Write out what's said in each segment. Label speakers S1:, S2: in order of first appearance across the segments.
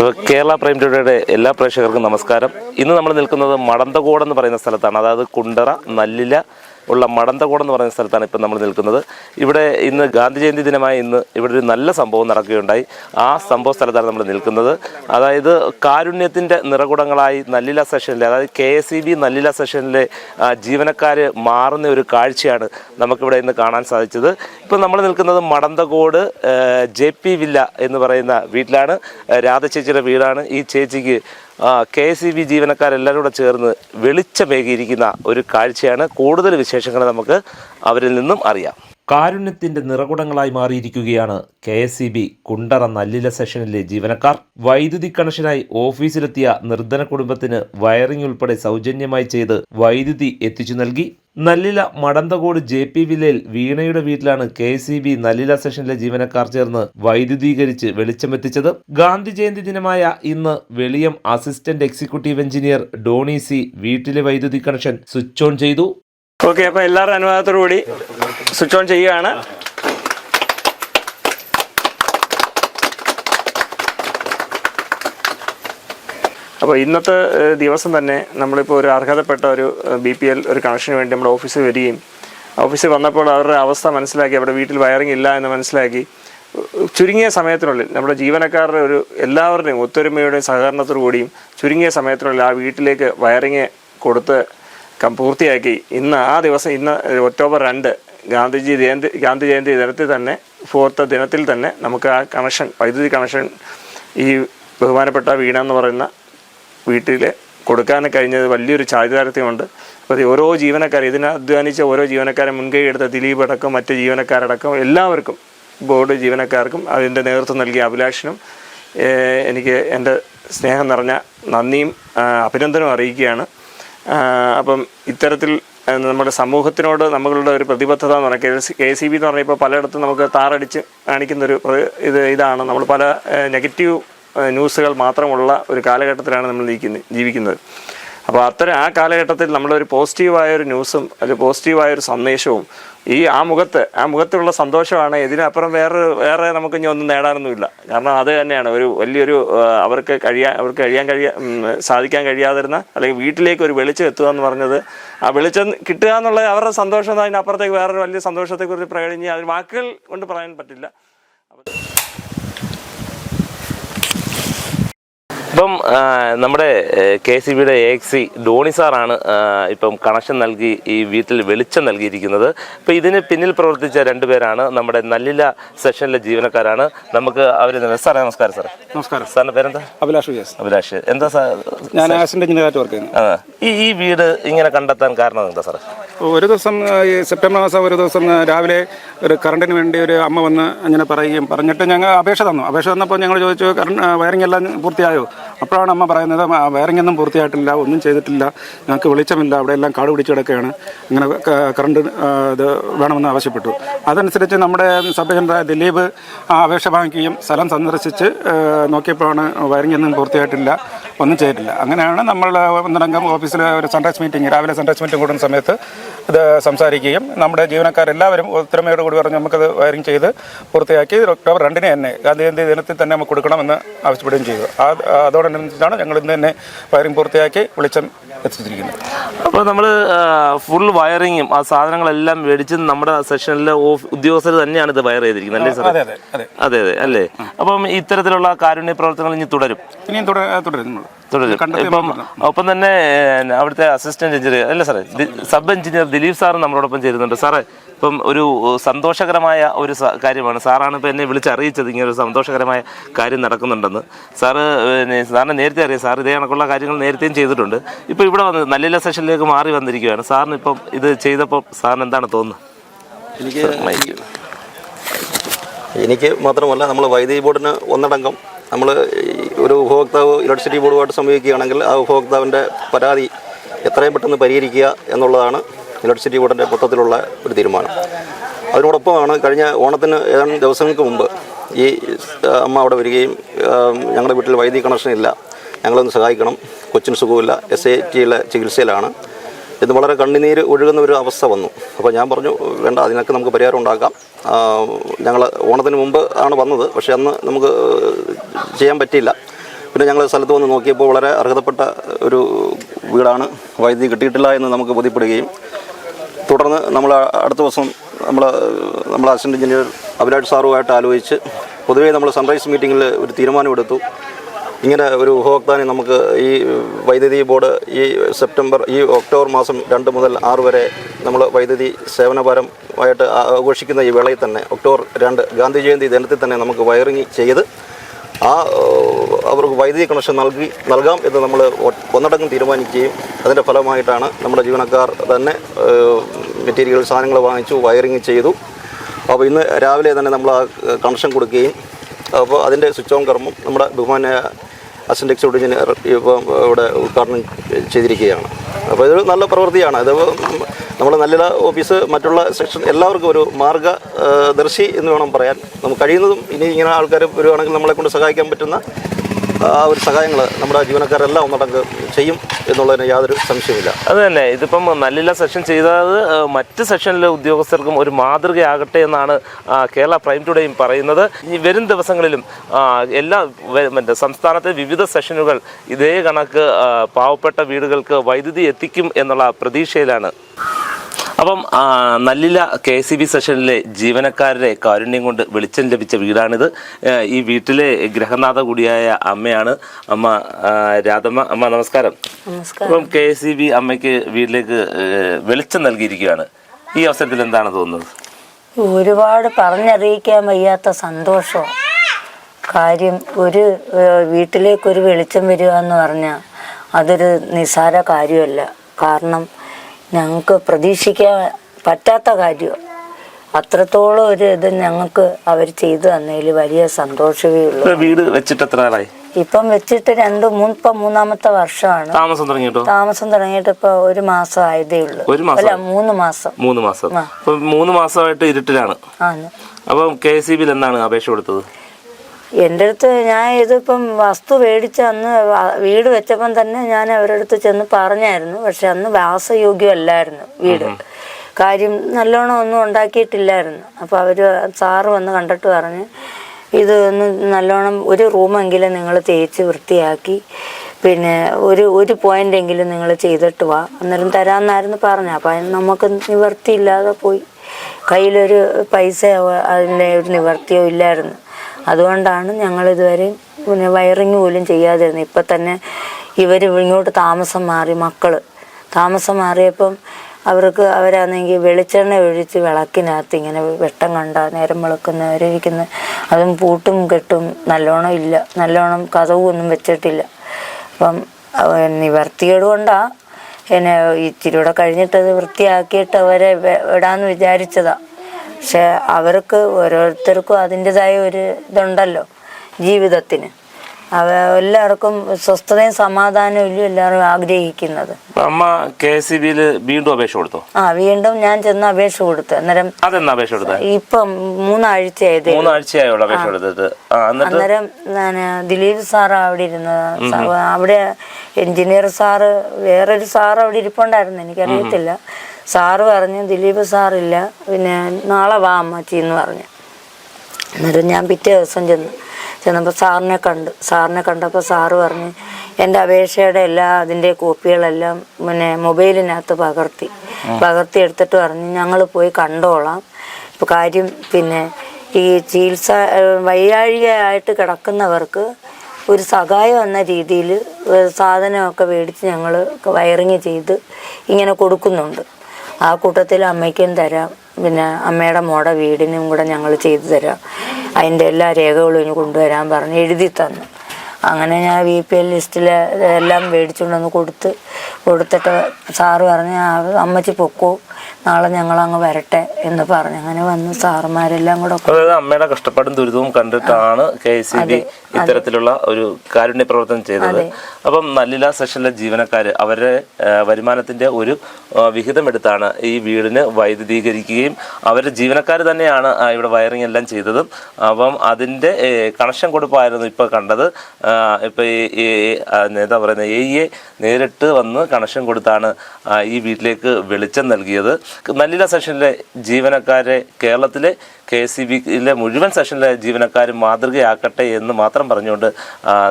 S1: Kerala prime ടുഡേയുടെ എല്ലാ പ്രേക്ഷകർക്കും നമസ്കാരം. ഇന്ന് നമ്മൾ നിൽക്കുന്നത് മടന്തകോട് എന്ന് പറയുന്ന സ്ഥലത്താണ്. അതായത് കുണ്ടറ നല്ലില ഉള്ള മടന്തകോട് എന്ന് പറയുന്ന സ്ഥലത്താണ് ഇപ്പം നമ്മൾ നിൽക്കുന്നത്. ഇവിടെ ഇന്ന് ഗാന്ധി ജയന്തി ദിനമായ ഇന്ന് ഇവിടെ ഒരു നല്ല സംഭവം നടക്കുകയുണ്ടായി. ആ സംഭവ സ്ഥലത്താണ് നമ്മൾ നിൽക്കുന്നത്. അതായത് കാരുണ്യത്തിന്റെ നിറകുടങ്ങളായി നല്ലില സെഷനിലെ അതായത് K S E B Nallila സെഷനിലെ ജീവനക്കാർ മാറുന്ന ഒരു കാഴ്ചയാണ് നമുക്കിവിടെ ഇന്ന് കാണാൻ സാധിച്ചത്. ഇപ്പം നമ്മൾ നിൽക്കുന്നത് മടന്തകോട് ജെ പി വില്ല എന്ന് പറയുന്ന വീട്ടിലാണ്. രാധ ചേച്ചിയുടെ വീടാണ്. ഈ ചേച്ചിക്ക് കെ എസ് ഇ ബി ജീവനക്കാരെല്ലാവരും കൂടെ ചേർന്ന് വെളിച്ചമേകിയിരിക്കുന്ന ഒരു കാഴ്ചയാണ് കൂടുതൽ വിശേഷങ്ങൾ നമുക്ക് അവരിൽ നിന്നും അറിയാം. കാരുണ്യത്തിന്റെ നിറകുടങ്ങളായി മാറിയിരിക്കുകയാണ് K S C B Kundara Nallila സെഷനിലെ ജീവനക്കാർ. വൈദ്യുതി കണക്ഷനായി ഓഫീസിലെത്തിയ നിർധന കുടുംബത്തിന് വയറിംഗ് ഉൾപ്പെടെ സൗജന്യമായി ചെയ്ത് വൈദ്യുതി എത്തിച്ചു നൽകി. നല്ലില മടന്തകോട് ജെ പി വില്ലയിൽ വീണയുടെ വീട്ടിലാണ് കെ സി ബി നല്ലില സെഷനിലെ ജീവനക്കാർ ചേർന്ന് വൈദ്യുതീകരിച്ച് വെളിച്ചമെത്തിച്ചത് ഗാന്ധി ജയന്തി ദിനമായ ഇന്ന് Veliyam assistant executive engineer Doni C വീട്ടിലെ വൈദ്യുതി കണക്ഷൻ സ്വിച്ച് ഓൺ ചെയ്തു.
S2: ഓക്കെ അപ്പൊ എല്ലാവരുടെ അനുവാദത്തോടു കൂടി സ്വിച്ച് ഓൺ ചെയ്യുകയാണ്. അപ്പോൾ ഇന്നത്തെ ദിവസം തന്നെ നമ്മളിപ്പോൾ ഒരു അർഹതപ്പെട്ട ഒരു ബി പി എൽ ഒരു കണക്ഷന് വേണ്ടി നമ്മുടെ ഓഫീസിൽ വരികയും ഓഫീസിൽ വന്നപ്പോൾ അവരുടെ അവസ്ഥ മനസ്സിലാക്കി അവിടെ വീട്ടിൽ വയറിംഗ് ഇല്ല എന്ന് മനസ്സിലാക്കി ചുരുങ്ങിയ സമയത്തിനുള്ളിൽ നമ്മുടെ ജീവനക്കാരുടെ ഒരു എല്ലാവരുടെയും ഒത്തൊരുമയുടെയും സഹകരണത്തോടു കൂടിയും ചുരുങ്ങിയ സമയത്തിനുള്ളിൽ ആ വീട്ടിലേക്ക് വയറിങ് കൊടുത്ത് പൂർത്തിയാക്കി. ഇന്ന് ആ ദിവസം ഇന്ന് ഒക്ടോബർ രണ്ട് ഗാന്ധിജി ജയന്തി ഗാന്ധി ജയന്തി ദിനത്തിൽ തന്നെ ഫോർത്ത് ദിനത്തിൽ തന്നെ നമുക്ക് ആ കണക്ഷൻ വൈദ്യുതി കണക്ഷൻ ഈ ബഹുമാനപ്പെട്ട വീണ എന്ന് പറയുന്ന വീട്ടിൽ കൊടുക്കാൻ കഴിഞ്ഞത് വലിയൊരു ചാരിതാർത്ഥ്യമുണ്ട്. അപ്പോൾ ഓരോ ജീവനക്കാർ ഇതിനെ അധ്വാനിച്ച ഓരോ ജീവനക്കാരെ മുൻകൈ എടുത്ത ദിലീപ് അടക്കം മറ്റ് ജീവനക്കാരടക്കം എല്ലാവർക്കും ബോർഡ് ജീവനക്കാർക്കും അതിന്റെ നേതൃത്വം നൽകിയ അഭിലാഷിനും എനിക്ക് എന്റെ സ്നേഹം നിറഞ്ഞ നന്ദിയും അഭിനന്ദനവും അറിയിക്കുകയാണ്. അപ്പം ഇത്തരത്തിൽ നമ്മുടെ സമൂഹത്തിനോട് നമ്മളുടെ ഒരു പ്രതിബദ്ധത എന്ന് പറഞ്ഞാൽ കെ സി ബി എന്ന് പറഞ്ഞാൽ ഇപ്പോൾ പലയിടത്തും നമുക്ക് താറടിച്ച് കാണിക്കുന്നൊരു ഇത് ഇതാണ്. നമ്മൾ പല നെഗറ്റീവ് ന്യൂസുകൾ മാത്രമുള്ള ഒരു കാലഘട്ടത്തിലാണ് നമ്മൾ ജീവിക്കുന്നത്. അപ്പോൾ അത്തരം ആ കാലഘട്ടത്തിൽ നമ്മളൊരു പോസിറ്റീവായ ഒരു ന്യൂസും ഒരു പോസിറ്റീവായ ഒരു സന്ദേശവും ഈ ആ മുഖത്ത് ആ മുഖത്തുള്ള സന്തോഷമാണ്. ഇതിനപ്പുറം വേറെ വേറെ നമുക്ക് ഇനി ഒന്നും നേടാനൊന്നുമില്ല. കാരണം അത് തന്നെയാണ്. ഒരു വലിയൊരു അവർക്ക് കഴിയാൻ അവർക്ക് കഴിയാൻ കഴിയാ സാധിക്കാൻ കഴിയാതിരുന്ന അല്ലെങ്കിൽ വീട്ടിലേക്ക് ഒരു വെളിച്ചം എത്തുക എന്ന് പറഞ്ഞത് ആ വെളിച്ചം കിട്ടുക എന്നുള്ള അവരുടെ സന്തോഷം അതിനപ്പുറത്തേക്ക് വേറൊരു വലിയ സന്തോഷത്തെക്കുറിച്ച് പ്രകടിഞ്ഞ് അതിന് വാക്കുകൾ കൊണ്ട് പറയാൻ പറ്റില്ല.
S1: ഇപ്പം നമ്മുടെ കെ സി ബിയുടെ എ എക്സി ധോണി സാറാണ് ഇപ്പം കണക്ഷൻ നൽകി ഈ വീട്ടിൽ വെളിച്ചം നൽകിയിരിക്കുന്നത്. ഇപ്പം ഇതിന് പിന്നിൽ പ്രവർത്തിച്ച രണ്ടുപേരാണ് നമ്മുടെ നല്ലില സെഷനിലെ ജീവനക്കാരാണ്. നമുക്ക് അവർ സാറേ നമസ്കാരം സാറേ.
S3: നമസ്കാരം.
S1: സാറിന്റെ പേരെന്താ?
S3: അഭിലാഷ്
S1: അഭിലാഷ്. എന്താ സാർ
S3: ഞാൻ ആസിന്റെ എഞ്ചിനീയറായിട്ട് വർക്ക്
S1: ഈ ഈ വീട് ഇങ്ങനെ കണ്ടെത്താൻ കാരണം എന്താ സാറേ?
S3: ഒരു ദിവസം ഈ സെപ്റ്റംബർ മാസം ഒരു ദിവസം രാവിലെ ഒരു കറണ്ടിന് വേണ്ടി ഒരു അമ്മ വന്ന് അങ്ങനെ പറയുകയും പറഞ്ഞിട്ട് ഞങ്ങൾ അപേക്ഷ തന്നു. അപേക്ഷ തന്നപ്പോൾ ഞങ്ങൾ ചോദിച്ചു കറണ്ട് വയറിംഗ് എല്ലാം പൂർത്തിയായോ? അപ്പോഴാണ് അമ്മ പറയുന്നത് വയറിങ്ങൊന്നും പൂർത്തിയായിട്ടില്ല ഒന്നും ചെയ്തിട്ടില്ല ഞങ്ങൾക്ക് വെളിച്ചമില്ല അവിടെ എല്ലാം കാട് പിടിച്ച് കിടക്കുകയാണ് ഇങ്ങനെ കറണ്ട് ഇത് വേണമെന്ന് ആവശ്യപ്പെട്ടു. അതനുസരിച്ച് നമ്മുടെ സബ് ഏജന്റായ ദിലീപ് അപേക്ഷ വാങ്ങിക്കുകയും സ്ഥലം സന്ദർശിച്ച് നോക്കിയപ്പോഴാണ് വയറിങ്ങൊന്നും പൂർത്തിയായിട്ടില്ല. ഒന്നും ചെയ്തിട്ടില്ല. അങ്ങനെയാണ് നമ്മൾ ഒന്നടങ്കം ഓഫീസിൽ ഒരു സൺറൈസ് മീറ്റിംഗ് രാവിലെ സൺറൈസ് മീറ്റിംഗ് കൂടുന്ന സമയത്ത് ഇത് സംസാരിക്കുകയും നമ്മുടെ ജീവനക്കാരെല്ലാവരും ഒത്തൊരുമയോട് കൂടി പറഞ്ഞ് നമുക്കത് വയറിംഗ് ചെയ്ത് പൂർത്തിയാക്കി ഒക്ടോബർ രണ്ടിന് തന്നെ ഗാന്ധി ജയന്തി ദിനത്തിൽ തന്നെ നമുക്ക് കൊടുക്കണമെന്ന് ആവശ്യപ്പെടുകയും ചെയ്തു. ആ അതോടനുബന്ധിച്ചാണ് ഞങ്ങൾ ഇന്ന് തന്നെ വയറിംഗ് പൂർത്തിയാക്കി വെളിച്ചം എത്തിച്ചിരിക്കുന്നത്.
S1: അപ്പോൾ നമ്മൾ ഫുൾ വയറിങ്ങും ആ സാധനങ്ങളെല്ലാം മേടിച്ച് നമ്മുടെ സെഷനിലെ ഉദ്യോഗസ്ഥർ തന്നെയാണ് ഇത് വയർ ചെയ്തിരിക്കുന്നത് അല്ലേ സാർ
S3: അതെ അതെ അതെ.
S1: അതെ അതെ അല്ലേ? അപ്പം ഇത്തരത്തിലുള്ള കാരുണ്യ പ്രവർത്തനങ്ങൾ ഇനി തുടരും.
S3: ഇനിയും തുടരും.
S1: ഇപ്പം ഒപ്പം തന്നെ അവിടുത്തെ അസിസ്റ്റന്റ് എഞ്ചിനീയർ അല്ല സാറേ സബ് എഞ്ചിനീയർ ദിലീപ് സാർ നമ്മളോടൊപ്പം ചേരുന്നുണ്ട്. സാറേ ഇപ്പം ഒരു സന്തോഷകരമായ ഒരു കാര്യമാണ്. സാറാണ് ഇപ്പം എന്നെ വിളിച്ചറിയിച്ചത് ഇങ്ങനെ ഒരു സന്തോഷകരമായ കാര്യം നടക്കുന്നുണ്ടെന്ന്. സാറ് സാറിനെ നേരത്തെ അറിയാം. സാർ ഇതേ കണക്കുള്ള കാര്യങ്ങൾ നേരത്തെയും ചെയ്തിട്ടുണ്ട്. ഇപ്പോൾ ഇവിടെ വന്ന് നല്ല സെഷനിലേക്ക് മാറി വന്നിരിക്കുകയാണ്. സാറിന് ഇപ്പം ഇത് ചെയ്തപ്പോൾ സാറിന് എന്താണ് തോന്നുന്നത്?
S4: എനിക്ക് എനിക്ക് മാത്രമല്ല നമ്മൾ വൈദ്യുതി ബോർഡിന് ഒന്നടങ്കം നമ്മൾ ഒരു ഉപഭോക്താവ് ഇലക്ട്രിസിറ്റി ബോർഡുമായിട്ട് സമീപിക്കുകയാണെങ്കിൽ ആ ഉപഭോക്താവിന്റെ പരാതി എത്രയും പെട്ടെന്ന് പരിഹരിക്കുക എന്നുള്ളതാണ് ഇലക്ട്രിസിറ്റി ബോർഡിന്റെ മൊത്തത്തിലുള്ള ഒരു തീരുമാനം. അതിനോടൊപ്പമാണ് കഴിഞ്ഞ ഓണത്തിന് ഏതാനും ദിവസങ്ങൾക്ക് മുമ്പ് ഈ അമ്മ അവിടെ വരികയും ഞങ്ങളുടെ വീട്ടിൽ വൈദ്യുതി കണക്ഷൻ ഇല്ല ഞങ്ങളൊന്ന് സഹായിക്കണം. കൊച്ചിന് സുഖമില്ല. എസ് ഐ ടിയിലെ ചികിത്സയിലാണ്. ഇത് വളരെ കണ്ണുനീര് ഒഴുകുന്ന ഒരു അവസ്ഥ വന്നു. അപ്പോൾ ഞാൻ പറഞ്ഞു വേണ്ട അതിനൊക്കെ നമുക്ക് പരിഹാരം ഉണ്ടാക്കാം. ഞങ്ങൾ ഓണത്തിന് മുമ്പ് ആണ് വന്നത്. പക്ഷേ അന്ന് നമുക്ക് ചെയ്യാൻ പറ്റിയില്ല. പിന്നെ ഞങ്ങൾ സ്ഥലത്ത് വന്ന് നോക്കിയപ്പോൾ വളരെ അർഹതപ്പെട്ട ഒരു വീടാണ് വൈദ്യുതി കിട്ടിയിട്ടില്ല എന്ന് നമുക്ക് ബോധ്യപ്പെടുകയും തുടർന്ന് നമ്മൾ അടുത്ത ദിവസം നമ്മൾ നമ്മൾ അസിസ്റ്റന്റ് എഞ്ചിനീയർ അഭിലാഷ് സാറുമായിട്ട് ആലോചിച്ച് പൊതുവേ നമ്മൾ സൺറൈസ് മീറ്റിങ്ങിൽ ഒരു തീരുമാനമെടുത്തു. ഇങ്ങനെ ഒരു ഉപഭോക്താവിനെ നമുക്ക് ഈ വൈദ്യുതി ബോർഡ് ഈ സെപ്റ്റംബർ ഈ ഒക്ടോബർ മാസം രണ്ട് മുതൽ ആറ് വരെ നമ്മൾ വൈദ്യുതി സേവനപരമായിട്ട് ആഘോഷിക്കുന്ന ഈ വേളയിൽ തന്നെ ഒക്ടോബർ രണ്ട് ഗാന്ധി ജയന്തി ദിനത്തിൽ തന്നെ നമുക്ക് വയറിങ് ചെയ്ത് ആ അവർക്ക് വൈദ്യുതി കണക്ഷൻ നൽകി നൽകാം എന്ന് നമ്മൾ ഒന്നടങ്കം തീരുമാനിക്കുകയും അതിന്റെ ഫലമായിട്ടാണ് നമ്മുടെ ജീവനക്കാർ തന്നെ മെറ്റീരിയൽ സാധനങ്ങൾ വാങ്ങിച്ചു വയറിങ് ചെയ്തു. അപ്പോൾ ഇന്ന് രാവിലെ തന്നെ നമ്മൾ ആ കണക്ഷൻ കൊടുക്കുകയും അപ്പോൾ അതിന്റെ സ്വിച്ച് ഓൺ കർമ്മം നമ്മുടെ ബഹുമാന അസിസ്റ്റന്റ് എക്സിക്യൂട്ടീവ് എഞ്ചിനീയർ ഇപ്പം ഇവിടെ ഉദ്ഘാടനം ചെയ്തിരിക്കുകയാണ്. അപ്പോൾ ഇതൊരു നല്ല പ്രവൃത്തിയാണ്. ഇത് നമ്മൾ നല്ല ഓഫീസ് മറ്റുള്ള സെക്ഷൻ എല്ലാവർക്കും ഒരു മാർഗദർശി എന്ന് വേണം പറയാൻ. നമുക്ക് കഴിയുന്നതും ഇനി ഇങ്ങനെ ആൾക്കാർ വരുവാണെങ്കിൽ നമ്മളെ കൊണ്ട് സഹായിക്കാൻ പറ്റുന്ന ആ ഒരു സഹായങ്ങൾ നമ്മുടെ ജീവനക്കാരെല്ലാം ഒന്നടങ്ക് ചെയ്യും എന്നുള്ളതിന് യാതൊരു സംശയമില്ല
S1: അത് തന്നെ. ഇതിപ്പം നല്ല സെഷൻ ചെയ്തത് മറ്റ് സെഷനിലെ ഉദ്യോഗസ്ഥർക്കും ഒരു മാതൃകയാകട്ടെ എന്നാണ് കേരള പ്രൈം ടുഡേയും പറയുന്നത്. ഈ വരും ദിവസങ്ങളിലും എല്ലാ മറ്റേ സംസ്ഥാനത്തെ വിവിധ സെഷനുകൾ ഇതേ കണക്ക് പാവപ്പെട്ട വീടുകൾക്ക് വൈദ്യുതി എത്തിക്കും എന്നുള്ള പ്രതീക്ഷയിലാണ്. അപ്പം നല്ല നല്ലില കെ സി ബി സെഷനിലെ ജീവനക്കാരുടെ കാരുണ്യം കൊണ്ട് വെളിച്ചം ലഭിച്ച വീടാണിത്. ഈ വീട്ടിലെ ഗ്രഹനാഥ കൂടിയായ അമ്മയാണ്. അമ്മ രാധമ്മ അമ്മ നമസ്കാരം. അപ്പം കെ സി ബി അമ്മയ്ക്ക് വീട്ടിലേക്ക് വെളിച്ചം നൽകിയിരിക്കുകയാണ്. ഈ അവസരത്തിൽ എന്താണ് തോന്നുന്നത്?
S5: ഒരുപാട് പറഞ്ഞറിയിക്കാൻ വയ്യാത്ത സന്തോഷം കാര്യം ഒരു വീട്ടിലേക്ക് വീട്ടിലേക്കൊരു വെളിച്ചം വരിക എന്ന് പറഞ്ഞാൽ അതൊരു നിസ്സാര കാര്യമല്ല. കാരണം ഞങ്ങൾക്ക് പ്രതീക്ഷിക്കാൻ പറ്റാത്ത കാര്യം. അത്രത്തോളം ഒരു ഇത് ഞങ്ങൾക്ക് അവർ ചെയ്തു തന്നതിൽ വലിയ സന്തോഷമേ ഉള്ളൂ.
S1: വീട് വെച്ചിട്ട് എത്ര നാളായി?
S5: ഇപ്പം വെച്ചിട്ട് രണ്ട് മൂന്ന് ഇപ്പം മൂന്നാമത്തെ വർഷമാണ്.
S1: താമസം തുടങ്ങിയിട്ടോ?
S5: താമസം തുടങ്ങിയിട്ട് ഇപ്പൊ ഒരു മാസം ആയതേ ഉള്ളൂ.
S1: ഒരു മാസം?
S5: അല്ല മൂന്ന് മാസം.
S1: മൂന്ന് മാസം. മൂന്ന് മാസമായിട്ട് ഇരുട്ടിലാണ്.
S5: ആണ്.
S1: അപ്പം കെ സി ബിയിൽ എന്താണ് അപേക്ഷ കൊടുത്തത്?
S5: എന്റെ അടുത്ത് ഞാൻ ഇതിപ്പം വസ്തു മേടിച്ച അന്ന് വീട് വെച്ചപ്പം തന്നെ ഞാൻ അവരുടെ അടുത്ത് ചെന്ന് പറഞ്ഞായിരുന്നു. പക്ഷെ അന്ന് വാസയോഗ്യമല്ലായിരുന്നു വീട്. കാര്യം നല്ലോണം ഒന്നും ഉണ്ടാക്കിയിട്ടില്ലായിരുന്നു. അപ്പോൾ അവർ സാറ് വന്ന് കണ്ടിട്ട് പറഞ്ഞ് ഇത് ഒന്ന് നല്ലോണം ഒരു റൂമെങ്കിലും നിങ്ങൾ തേച്ച് വൃത്തിയാക്കി പിന്നെ ഒരു ഒരു പോയിന്റ് എങ്കിലും നിങ്ങൾ ചെയ്തിട്ട് വാ. അന്നേരം തരാമെന്നായിരുന്നു പറഞ്ഞത്. അപ്പം അതിന് നമുക്ക് നിവർത്തിയില്ലാതെ പോയി. കയ്യിലൊരു പൈസ അതിന്റെ ഒരു നിവർത്തിയോ ഇല്ലായിരുന്നു. അതുകൊണ്ടാണ് ഞങ്ങൾ ഇതുവരെ പിന്നെ വയറിങ് പോലും ചെയ്യാതിരുന്നത്. ഇപ്പം തന്നെ ഇവർ ഇങ്ങോട്ട് താമസം മാറി മക്കൾ താമസം മാറിയപ്പം അവർക്ക് അവരാണെങ്കിൽ വെളിച്ചെണ്ണ ഒഴിച്ച് വിളക്കിനകത്ത് ഇങ്ങനെ വെട്ടം കണ്ട നേരം വെളുക്കുന്നവരിയ്ക്കുന്ന അതും പൂട്ടും കെട്ടും നല്ലോണം ഇല്ല. നല്ലോണം കഥവും വെച്ചിട്ടില്ല. അപ്പം നിവർത്തിയത് കൊണ്ടാണ് കൊണ്ടാ എന്നെ ഇച്ചിരി കൂടെ കഴിഞ്ഞിട്ടത് വൃത്തിയാക്കിയിട്ട് അവരെ വിടാമെന്ന് വിചാരിച്ചതാണ് വിചാരിച്ചതാ. പക്ഷെ അവർക്ക് ഓരോരുത്തർക്കും അതിന്റെതായ ഒരു ഇതുണ്ടല്ലോ ജീവിതത്തിന്. അവ എല്ലാവർക്കും സ്വസ്ഥതയും സമാധാനവും ഇല്ല എല്ലാവരും ആഗ്രഹിക്കുന്നത്.
S1: അമ്മ കെ സി ബിയിൽ വീണ്ടും അപേക്ഷ കൊടുത്തോ?
S5: ആ വീണ്ടും ഞാൻ ചെന്ന് അപേക്ഷ കൊടുത്തു. അന്നേരം
S1: അതെന്നാ അപേക്ഷ കൊടുത്തത്
S5: ഇപ്പം മൂന്നാഴ്ച ആയതേ ഉള്ളൂ.
S1: മൂന്നാഴ്ചയായുള്ള അപേക്ഷ കൊടുത്തത്.
S5: അന്നേരം ഞാൻ ദിലീപ് സാർ അവിടെ ഇരുന്ന് അവിടെ എഞ്ചിനീയർ സാറ് വേറൊരു സാർ അവിടെ ഇരിപ്പുണ്ടായിരുന്നു. എനിക്കറിയത്തില്ല. സാറ് പറഞ്ഞു ദിലീപ് സാറില്ല പിന്നെ നാളെ വാ അമ്മച്ചി എന്ന് പറഞ്ഞു. എന്നിട്ട് ഞാൻ പിറ്റേ ദിവസം ചെന്ന് ചെന്നപ്പോൾ സാറിനെ കണ്ടു. സാറിനെ കണ്ടപ്പോൾ സാറ് പറഞ്ഞു എന്റെ അപേക്ഷയുടെ എല്ലാ അതിന്റെ കോപ്പികളെല്ലാം പിന്നെ മൊബൈലിനകത്ത് പകർത്തി പകർത്തി എടുത്തിട്ട് പറഞ്ഞു ഞങ്ങൾ പോയി കണ്ടോളാം. ഇപ്പോൾ കാര്യം പിന്നെ ഈ ചികിത്സ വയ്യാഴികയായിട്ട് കിടക്കുന്നവർക്ക് ഒരു സഹായം എന്ന രീതിയിൽ സാധനമൊക്കെ മേടിച്ച് ഞങ്ങൾ വയറിങ് ചെയ്ത് ഇങ്ങനെ കൊടുക്കുന്നുണ്ട്. ആ കൂട്ടത്തിൽ അമ്മയ്ക്കും തരാം. പിന്നെ അമ്മയുടെ മോടെ വീടിനും കൂടെ ഞങ്ങൾ ചെയ്തു തരാം. അതിന്റെ എല്ലാ രേഖകളും ഇനി കൊണ്ടുവരാൻ പറഞ്ഞ് എഴുതി തന്നു. അങ്ങനെ ഞാൻ വി പി എൽ ലിസ്റ്റിലെ എല്ലാം മേടിച്ചുകൊണ്ടൊന്ന് കൊടുത്ത് കൊടുത്തിട്ട് സാറ് പറഞ്ഞ് "ആ, അമ്മച്ചി പൊക്കോ. നാളെ ഞങ്ങൾ അങ്ങ് വരട്ടെ എന്ന് പറഞ്ഞു. അങ്ങനെ വന്ന് സാറുമാരെല്ലാം കൂടെ
S1: അതായത് അമ്മയുടെ കഷ്ടപ്പാടും ദുരിതവും കണ്ടിട്ടാണ് കെ സി ബി ഇത്തരത്തിലുള്ള ഒരു കാരുണ്യ പ്രവർത്തനം ചെയ്തത് അപ്പം നല്ലില സെഷനിലെ ജീവനക്കാർ അവരുടെ വരുമാനത്തിന്റെ ഒരു വിഹിതം എടുത്താണ് ഈ വീടിന് വൈദ്യുതീകരിക്കുകയും അവരുടെ ജീവനക്കാർ തന്നെയാണ് ഇവിടെ വയറിംഗ് എല്ലാം ചെയ്തതും. അപ്പം അതിന്റെ കണക്ഷൻ കൊടുപ്പായിരുന്നു ഇപ്പൊ കണ്ടത്. ഇപ്പൊ ഈ എന്താ പറയുന്നത് എ നേരിട്ട് വന്ന് കണക്ഷൻ കൊടുത്താണ് ഈ വീട്ടിലേക്ക് വെളിച്ചം നൽകിയത്. പറഞ്ഞത് നല്ലില സെഷനിലെ ജീവനക്കാരെ കേരളത്തിലെ കെ സി ബിയിലെ മുഴുവൻ സെഷനിലെ ജീവനക്കാരും മാതൃകയാക്കട്ടെ എന്ന് മാത്രം പറഞ്ഞുകൊണ്ട്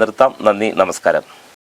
S1: നിർത്താം. നന്ദി നമസ്കാരം.